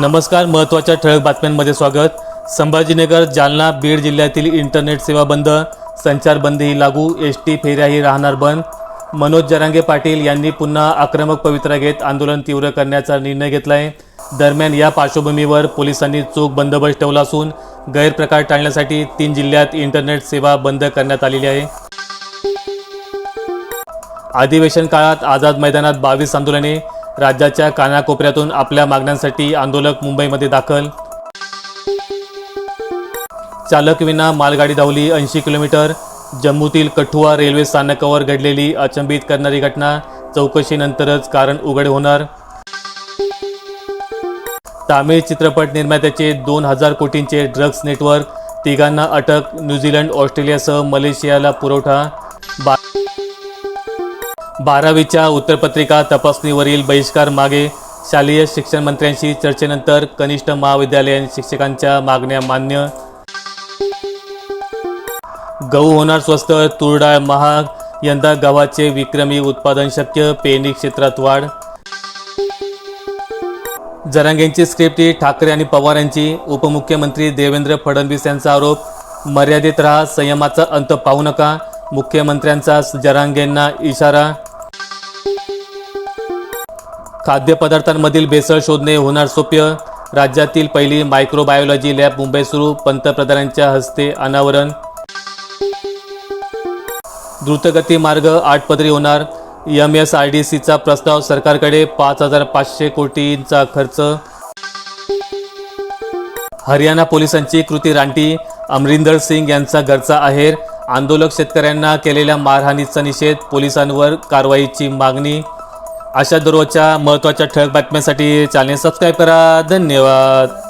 नमस्कार महत्त्वाच्या ठळक बातम्यांमध्ये स्वागत. संभाजीनगर जालना बीड जिल्ह्यातील इंटरनेट सेवा बंद संचारबंदीही लागू एस टी फेऱ्याही राहणार बंद. मनोज जरांगे पाटील यांनी पुन्हा आक्रमक पवित्रा घेत आंदोलन तीव्र करण्याचा निर्णय घेतला आहे दरम्यान या पार्श्वभूमीवर पोलिसांनी चोख बंदोबस्त ठेवला असून गैरप्रकार टाळण्यासाठी तीन जिल्ह्यात इंटरनेट सेवा बंद करण्यात आलेली आहे. अधिवेशन काळात आझाद मैदानात बावीस आंदोलने राज्याच्या कानाकोपऱ्यातून आपल्या मागण्यांसाठी आंदोलक मुंबईमध्ये दाखल. चालकविना मालगाडी धावली ऐंशी किलोमीटर. जम्मूतील कठुआ रेल्वे स्थानकावर घडलेली अचंबित करणारी घटना चौकशीनंतरच कारण उघड होणार. तामिळ चित्रपट निर्मात्याचे दोन हजार कोटींचे ड्रग्ज नेटवर्क तिघांना अटक न्यूझीलंड ऑस्ट्रेलियासह मलेशियाला पुरवठा. बा बारावीच्या उत्तरपत्रिका तपासणीवरील बहिष्कार मागे शालेय शिक्षण मंत्र्यांशी चर्चेनंतर कनिष्ठ महाविद्यालयीन शिक्षकांच्या मागण्या मान्य. गहू होणार स्वस्त तुरडाळ महाग यंदा गव्हाचे विक्रमी उत्पादन शक्य पेनी क्षेत्रात वाढ. जरांगेंची स्क्रिप्ट ही ठाकरे आणि पवार यांची उपमुख्यमंत्री देवेंद्र फडणवीस यांचा आरोप मर्यादित राहा संयमाचा अंत पाहू नका मुख्यमंत्र्यांचा जरांगेंना इशारा. खाद्यपदार्थांमधील भेसळ शोधणे होणार सोप्य? राज्यातील पहिली मायक्रोबायोलॉजी लॅब मुंबई सुरू पंतप्रधानांच्या हस्ते अनावरण. द्रुतगती मार्ग आठपदरी होणार. एम एस आर डी सीचा प्रस्ताव सरकारकडे पाच हजार पाचशे कोटींचा खर्च. हरियाणा पोलिसांची कृती रानटी. अमरिंदर सिंग यांचा घरचा आहेर. आंदोलक शेतकऱ्यांना केलेल्या मारहाणीचा निषेध पोलिसांवर कारवाईची मागणी. अशा दररोजच्या महत्त्वाच्या ठळक बातम्यांसाठी चॅनेल सबस्क्राईब करा. धन्यवाद.